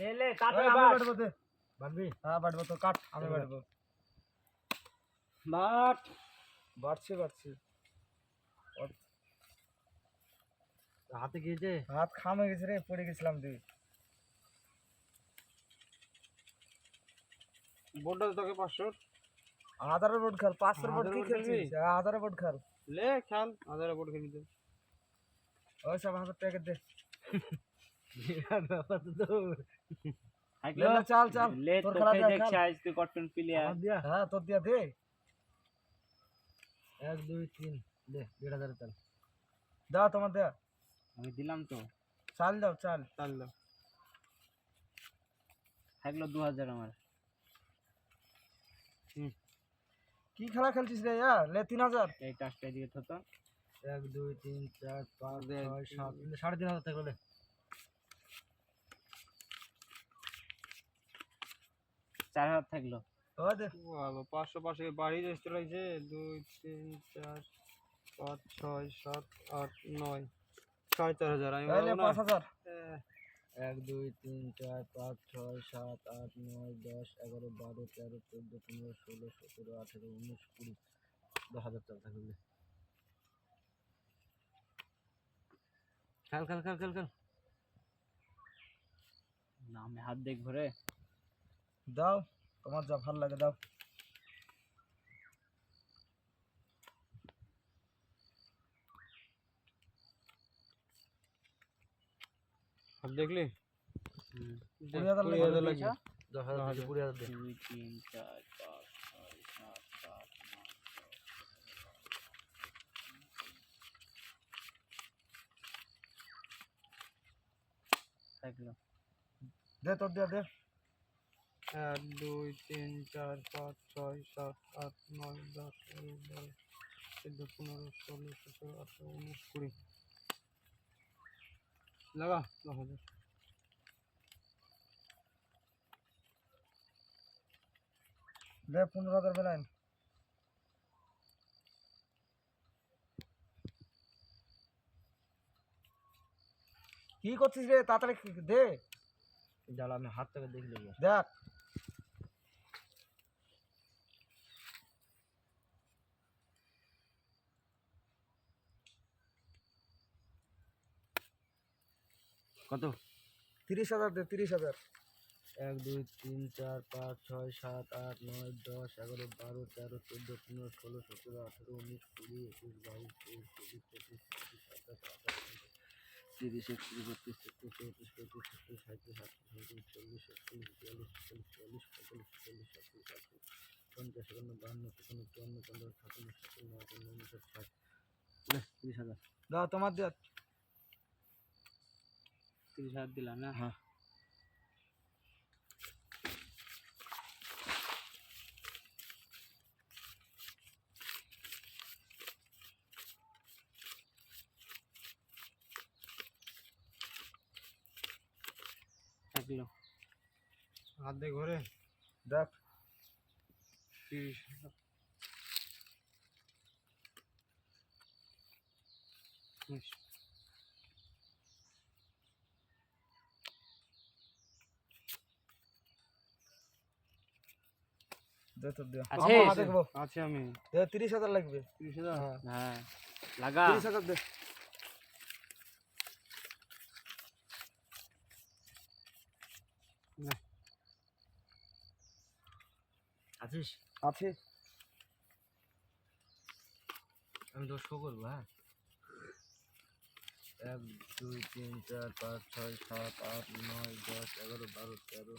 লে লে কাট এই, আমি আমার বাটবো দে বাটবি? হ্যাঁ বাটবো তো কাট আমি এবার। বাটবো। বাট। বাড়ছি বাড়ছি হাতে গিয়েছে হাত খামে গেছে রে পড়ে গেছিলাম তুই। বোর্ডটা তোকে পাঁচশো? আধার বোর্ড খেল পাঁচশোর বোর্ড কি আধারের board খেলছিস? হ্যাঁ, আধার বোর্ড খেল। লে খেল আধারে বোর্ড খেলি তো। ওই সব হাজার টাকা দে। বিরাট ব্যাপার তো তোর। লে, লে, চাল চাল। তোর খেলা দেখছি আজ তুই কটন প্লেয়ার দিয়া? হ্যাঁ তোর দিয়া দে। এক দুই তিন। দে দেড় হাজার চাল। দাও তোমার দেয়া। আমি দিলাম তো। চাল দাও চাল। চাল দাও। থাকল দু হাজার আমার। কি খেলা খেলছিস রে লে তিন হাজার। এই টাচটা দিয়ে তো তো এক দুই তিন চার পাঁচ দে, ছয় সাত সাড়ে তিন হাজার থাকলে চার হাজার থাকল। বাবা পাঁচশো পাঁচশো বাড়ি যেতে লাগছে দুই তিন চার পাঁচ ছয় সাত আট নয় সাড়ে চার হাজার আমি পাঁচ হাজার। এক দুই তিন চার পাঁচ ছয় সাত আট নয় দশ এগারো বারো তেরো চোদ্দ পনেরো ষোলো সতেরো আঠেরো উনিশ কুড়ি দশ হাজার টাকা থাকবে খেল খেল খেল খেল খেল। না আমি হাত দেখব রে। দাও তোমার যা ভালো লাগে দাও হাত দেখলি হুম। দেখ, কুড়ি হাজার কুড়ি লাগবে। হাজার লাগবে দশ হাজার দশ থেকে কুড়ি হাজার দে দুই তিন চার পাঁচ ছয় সাত আট নয় থাকল দে তোর দিয়া দে এক দুই তিন চার পাঁচ ছয় সাত আট নয় দশ এগারো বারো চোদ্দ পনেরো ষোলো সতেরো আঠেরো উনিশ কুড়ি। লাগা দশ হাজার। দে পনেরো হাজার বেলাইন কি করছিস রে? তাড়াতাড়ি দে। জ্বালা আমি হাত থেকে দেখলে। দেখ। কত? তিরিশ হাজার দে তিরিশ হাজার। এক দুই তিন চার পাঁচ ছয় সাত আট নয় দশ এগারো বারো তেরো চোদ্দ পনেরো ষোলো সতেরো আঠেরো উনিশ কুড়ি একুশ বাইশ তেইশ চব্বিশ পঁচিশ ছাব্বিশ সাতাশ আঠাশ তিরিশ একত্রিশ বত্রিশ তেত্রিশ চৌত্রিশ পঁয়ত্রিশ ছত্রিশ সাঁত্রিশ আটত্রিশ উনত্রিশ চল্লিশ একচল্লিশ বিয়াল্লিশ চল্লিশ চুয়াল্লিশ পঁয়তাল্লিশ ছেচল্লিশ সাতচল্লিশ আটচল্লিশ পঞ্চাশ একান্ন বাহান্ন তিপ্পান্ন চুয়ান্ন পঞ্চাশ ছাপ্পান্ন সাতান্ন আটান্ন উনষাট ষাট। তিরিশ হাজার। দাও তোমার দেখ তিরিশ হাজার দিলাম না? হ্যাঁ। থাকল হাত ঘরে। দেখ। তিরিশ হাজার উনিশ। দে তোর দেখ আছে? আমি। তিরিশ হাজার লাগবে। তিরিশ হাজার? হ্যাঁ। হ্যাঁ। লাগা। তিরিশ হাজার দে। আছিস? আছে। আমি তোর শো করব হ্যাঁ? এক দুই তিন চার পাঁচ ছয় সাত আট নয় দশ এগারো বারো তেরো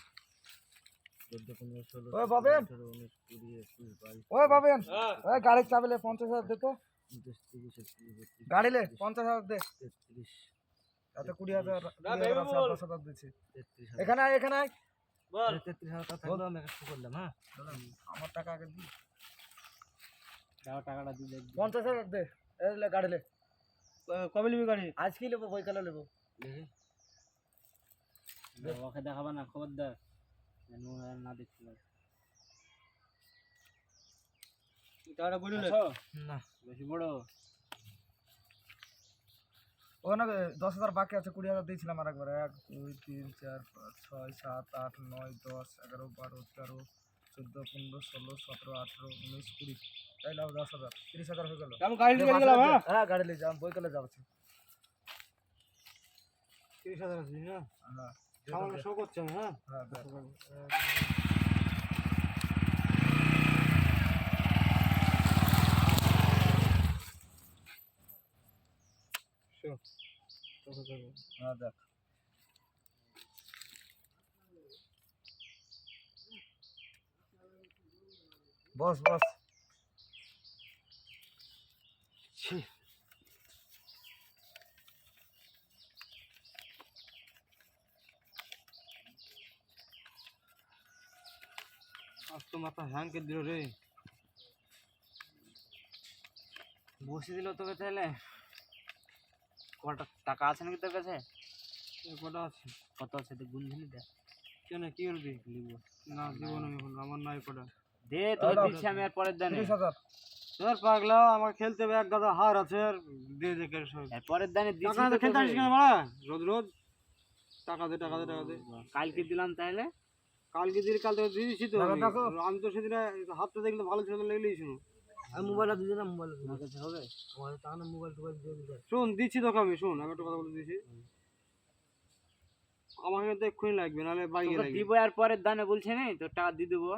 ওই বাইশ ওই গাড়ির চাবি লে পঞ্চাশ হাজার দে তো। উনত্রিশ তিরিশ একত্রিশ বত্রিশ গাড়ি লে পঞ্চাশ হাজার দে। কুড়ি হাজার হাজার আছে, দশ হাজার দিচ্ছি। এখানে আয়, এখানে আয়। তেত্রিশ হাজার টাকা করলাম হ্যাঁ? আমার টাকা আগে দি টাকাটা দিয়ে পঞ্চাশ হাজার দে গাড়ি লে কবে নিবি গাড়ি? আজকেই নেব বইকালে নেব। দেখাবা না খবরদার। আর না দেখতে পারে টাকাটা না? বেশি বড়। ওখানে দশ হাজার বাকি আছে কুড়ি হাজার দিয়েছিলাম আর একবার এক দুই তিন চার পাঁচ ছয় সাত আট নয় দশ এগারো বারো তেরো চোদ্দ পনেরো ষোলো সতেরো আঠেরো উনিশ কুড়ি। তাই নাও দশ হাজার। তিরিশ হাজার হয়ে গেল। গাড়ি নিয়ে গেলাম হ্যাঁ? হ্যাঁ গাড়ি নিয়ে যাম বইতলে যাচ্ছি। তিরিশ হাজার আছে না? হ্যাঁ। সামান্য শো করছে না হ্যাঁ দেখ। বস বস। ছি। তো মাথা হ্যাং কে দিল রে। বসে দিল তোকে তাহলে? কটা টাকা আছে নাকি তোর কাছে? কটা আছে? কত আছে তো গুনঝুনি দে। কেন কি করবি? না দিব না এখন আমার নাই কটা। দে দাও, দিচ্ছি আমি আর পরের দানে। তোর পাগলা আমার খেলতে হবে এক গাদা হার আছে আর দিয়ে দে কেন সব। পরের দানে দিচ্ছি টাকা খেলতে আসিস কেন রোজ রোজ। টাকা দে টাকা দে টাকা দে। কালকে দিলাম তাহলে। কালকে দিন কাল থেকে দিয়ে দিছি তো আমি। দেখো। আমি তো সেদিন হাতটা দেখলে ভালো ছিল লেগেই ছিল। আমি মোবাইলটা দিয়ে না মোবাইল আমার কাছে হবে। আমার তা না মোবাইল টোবাইল দিয়ে দিতে শোন দিচ্ছি তোকে আমি শোন আমি একটা কথা বলে দিচ্ছি। আমাকে কিন্তু এক্ষুনি লাগবে নাহলে বাড়ি গিয়ে লাগবে। দিব আর পরের দানে বলছে নি তো টাকা দিয়ে দেবো।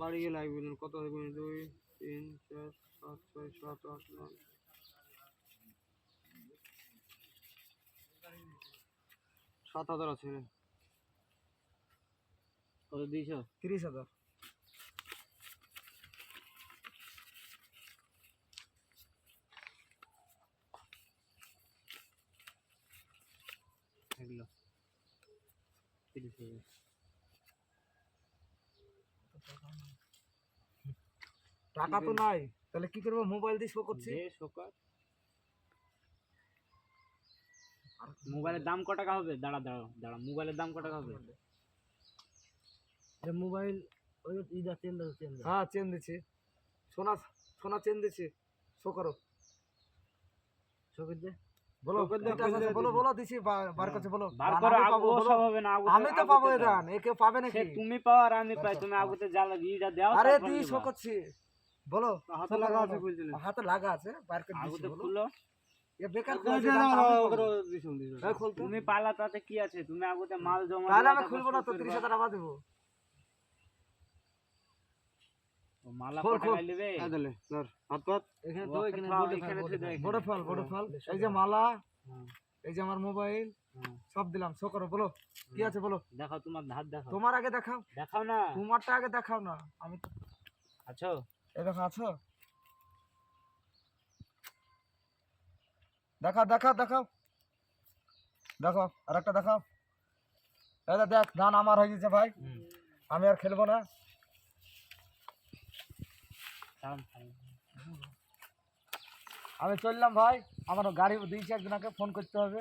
বাড়ি গিয়ে লাগবে না কত হবে দুই তিন চার পাঁচ ছয় সাত আট নয়। সাত হাজার আছে রে। কত দিয়েছ? তিরিশ হাজার। এগুলো। তিরিশ হাজার। টাকা তো নাই তাহলে কি করব? মোবাইল দিয়ে শো করছি। মোবাইলের দাম ক টাকা হবে? দাঁড়া দাঁড়া দাঁড়া মোবাইলের দাম ক টাকা হবে? মোবাইল ওই ইদা চেন চেন হ্যাঁ চেন সোনা সোনা চেন শো করো। শো করে দে বলো শো করে দে, কয়টা করে আছে? দে, বলো বলো দিছি বার করছে বলো। বার করো আমি আগু পাবো, বলো। সব হবে না আগু আমি তো পাবো এই দাও। দান পাবে নাকি? তুমি পাও আর আমি পাই তুমি আগুতে জ্বালা ইটা দাও আরে তুই শো করছি। বলো হাতে লাগা আছে বলছিলেন হাতে লাগা আছে বার করে দিচ্ছি বলো। খুললো বেকার দে, খোলা দে, আছে, দান দাও, আমি দাও, পাবো। দাও, দিছুন, দিছুন। এই খোল তো। তুমি পালা তাতে কি আছে? তুমি আগুতে মাল জমা তাহলে আমি খুলবো না তো শোধ তিরিশ হাজার আবার দেবো ও মালা। এখানে তো, এখানে বড় ফল, বড় ফল ফল এই যে মালা এই যে আমার মোবাইল সব দিলাম। শো করো বলো। কি আছে বলো। দেখাও তোমার হাত দেখাও। তোমার আগে দেখাও। দেখাও না। তোমারটা আগে দেখাও না। আমি তো আছো? এই দেখো আছো? দেখাও দেখাও দেখাও। দেখো আর একটা দেখাও যে দেখ ধান আমার হয়ে গেছে ভাই। আমি আর খেলব না। আমি চললাম ভাই আমার গাড়ি দিয়েছি একজনকে ফোন করতে হবে।